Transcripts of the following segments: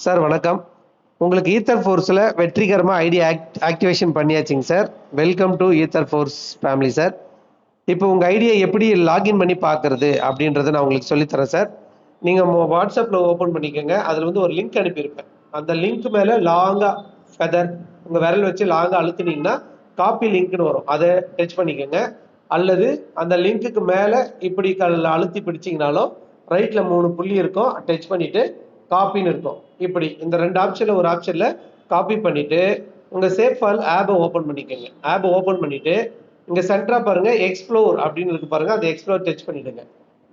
Sir வணக்கம். உங்களுக்கு ether ஃபோர்ஸில் வெற்றிகரமாக ஐடி ஆக்ட் ஆக்டிவேஷன் பண்ணியாச்சுங்க sir. Welcome to ether force family sir. இப்போ உங்கள் ஐடியை எப்படி லாகின் பண்ணி பார்க்குறது அப்படின்றத நான் உங்களுக்கு சொல்லித்தரேன் சார். நீங்கள் வாட்ஸ்அப்பில் ஓப்பன் பண்ணிக்கோங்க. அதில் வந்து ஒரு லிங்க் அனுப்பியிருப்பேன். அந்த லிங்க் மேலே லாங்காக ஃபெதர் உங்கள் விரல் வச்சு லாங்காக அழுத்துனீங்கன்னா காப்பி லிங்க்னு வரும். அதை டச் பண்ணிக்கோங்க. அல்லது அந்த லிங்க்குக்கு மேலே இப்படி கல் அழுத்தி பிடிச்சிங்கனாலும் ரைட்டில் மூணு புள்ளி இருக்கும். டச் பண்ணிவிட்டு காப்பின்னு இருக்கும். இப்படி இந்த ரெண்டு ஆப்ஷனில் ஒரு ஆப்ஷனில் காப்பி பண்ணிவிட்டு உங்கள் சேஃப் ஃபால் ஆப்பை ஓப்பன் பண்ணிக்கோங்க. ஆப்பை ஓப்பன் பண்ணிவிட்டு இங்கே சென்டராக பாருங்கள் எக்ஸ்ப்ளோர் அப்படின்னு இருக்கு பாருங்கள் அந்த எக்ஸ்ப்ளோர் டச் பண்ணிவிடுங்க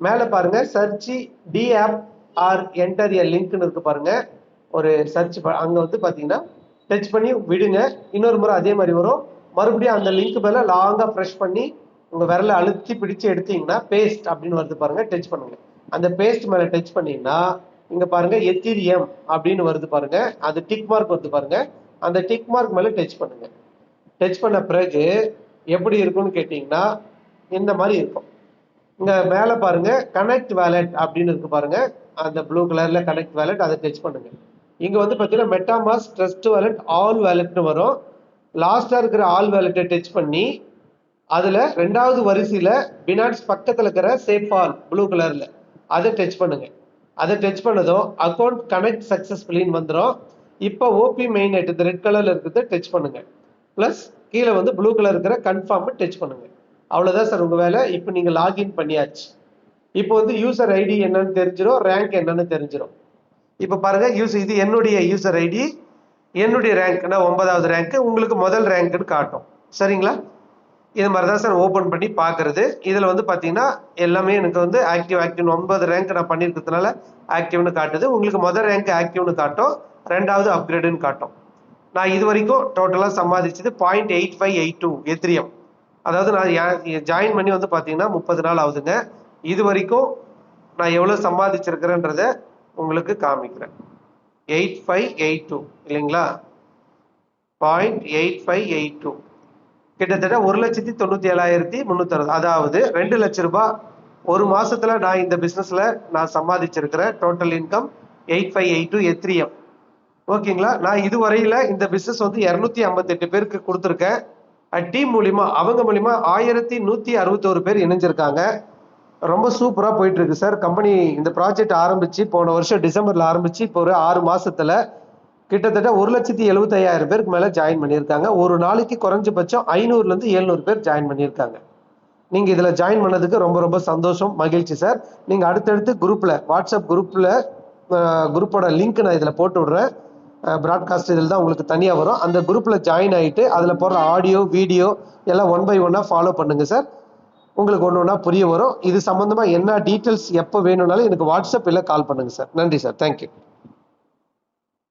மேலே பாருங்கள் search D app or enter a லிங்க்னு இருக்கு பாருங்கள் ஒரு சர்ச் அங்கே வந்து பார்த்தீங்கன்னா டச் பண்ணி விடுங்க. இன்னொரு முறை அதே மாதிரி வரும். மறுபடியும் அந்த லிங்க் மேலே லாங்காக ப்ரெஷ் பண்ணி உங்கள் விரலை அழுத்தி பிடிச்சு எடுத்தீங்கன்னா பேஸ்ட் அப்படின்னு வருது பாருங்க டச் பண்ணுங்க. அந்த பேஸ்ட் மேலே டச் பண்ணீங்கன்னா இங்க பாருங்க எத்திரியம் அப்படின்னு வருது பாருங்க. அது டிக் மார்க் வருது பாருங்க. அந்த டிக் மார்க் மேலே டச் பண்ணுங்க. டச் பண்ண பிறகு எப்படி இருக்கும்னு கேட்டிங்கன்னா இந்த மாதிரி இருக்கும். இங்க மேலே பாருங்க கனெக்ட் வேலட் அப்படின்னு இருக்கு பாருங்க. அந்த ப்ளூ கலர்ல கனெக்ட் வேலட் அதை டச் பண்ணுங்க. இங்க வந்து பார்த்தீங்கன்னா மெட்டாமாஸ் ட்ரஸ்ட் வேலட் ஆல் வேலட்னு வரும். லாஸ்டா இருக்கிற ஆல் வேலட்டை டச் பண்ணி அதுல ரெண்டாவது வரிசையில பினாட்ஸ் பக்கத்துல இருக்கிற சேஃப் ஆல் ப்ளூ கலர்ல அதை டச் பண்ணுங்க. அதை டச் பண்ணதும் அக்கௌண்ட் கனெக்ட் சக்சஸ்ஃபுல்லின்னு வந்துடும் இப்போ ஓபி மெயின் நெட் இந்த ரெட் கலர்ல இருக்கிறத டச் பண்ணுங்க. ப்ளஸ் கீழே வந்து ப்ளூ கலர் இருக்கிற கன்ஃபார்ம் டச் பண்ணுங்க. அவ்வளோதான் சார் உங்கள் வேலை. இப்போ நீங்கள் லாகின் பண்ணியாச்சு. இப்போ வந்து யூசர் ஐடி என்னன்னு தெரிஞ்சிடும் ரேங்க் என்னன்னு தெரிஞ்சிடும் இப்போ பாருங்க யூஸ் இது என்னுடைய யூசர் ஐடி என்னுடைய ரேங்க்னா ஒன்பதாவது ரேங்க் உங்களுக்கு முதல் ரேங்க்னு காட்டும். சரிங்களா? இது மாதிரி தான் சார் ஓப்பன் பண்ணி பார்க்குறது இதில் வந்து பார்த்தீங்கன்னா எல்லாமே எனக்கு வந்து ஆக்டிவ் ஆக்டிவ் ஒன்பது ரேங்க் நான் பண்ணியிருக்கிறதுனால ஆக்டிவ்னு காட்டுது. உங்களுக்கு முதல் ரேங்க் ஆக்டிவ்னு காட்டும். ரெண்டாவது அப்கிரேடுன்னு காட்டும். நான் இது வரைக்கும் டோட்டலாக சம்பாதிச்சது point eight five eight two ethereum அதாவது நான் ஜாயின் பண்ணி வந்து பார்த்தீங்கன்னா முப்பது நாள் ஆகுதுங்க. இது வரைக்கும் நான் எவ்வளோ சம்பாதிச்சிருக்கிறேன்றத உங்களுக்கு காமிக்கிறேன். எயிட் ஃபைவ் எயிட் டூ இல்லைங்களா? Point eight five eight two கிட்டத்தட்ட ஒரு லட்சத்தி தொண்ணூத்தி ஏழாயிரத்தி முந்நூத்தி அறுபது அதாவது ரெண்டு லட்ச ரூபாய். ஒரு மாசத்துல நான் இந்த பிசினஸ்ல நான் சம்பாதிச்சிருக்கிறேன் total income eight five eight two ethereum ஓகேங்களா? நான் இதுவரையில இந்த பிசினஸ் வந்து இரநூத்தி ஐம்பத்தெட்டு பேருக்கு கொடுத்துருக்கேன். டீம் மூலிமா அவங்க மூலிமா ஆயிரத்தி நூத்தி அறுபத்தோரு பேர் இணைஞ்சிருக்காங்க. ரொம்ப சூப்பரா போயிட்டு இருக்கு சார். கம்பெனி இந்த ப்ராஜெக்ட் ஆரம்பிச்சு போன வருஷம் டிசம்பர்ல ஆரம்பிச்சு இப்போ ஒரு ஆறு மாசத்துல கிட்டத்தட்ட ஒரு லட்சத்தி எழுபத்தையாயிரம் பேருக்கு மேலே ஜாயின் பண்ணியிருக்காங்க. ஒரு நாளைக்கு குறைஞ்சபட்சம் ஐநூறுலேருந்து எழுநூறு பேர் ஜாயின் பண்ணியிருக்காங்க. நீங்கள் இதில் ஜாயின் பண்ணதுக்கு ரொம்ப ரொம்ப சந்தோஷம் மகிழ்ச்சி சார் நீங்கள் அடுத்தடுத்து குரூப்பில் வாட்ஸ்அப் குரூப்பில் குரூப்போட லிங்க் நான் இதில் போட்டு விடுறேன். ப்ராட்காஸ்ட் இதில் தான் உங்களுக்கு தனியாக வரும். அந்த குரூப்பில் ஜாயின் ஆகிட்டு அதில் போடுற ஆடியோ வீடியோ எல்லாம் ஒன் பை ஒன்னாக ஃபாலோ பண்ணுங்கள் சார் உங்களுக்கு ஒன்று ஒன்றா புரிய வரும். இது சம்மந்தமாக என்ன டீட்டெயில்ஸ் எப்போ வேணும்னாலும் எனக்கு வாட்ஸ்அப் இல்லை கால் பண்ணுங்கள் சார் நன்றி சார் தேங்க்யூ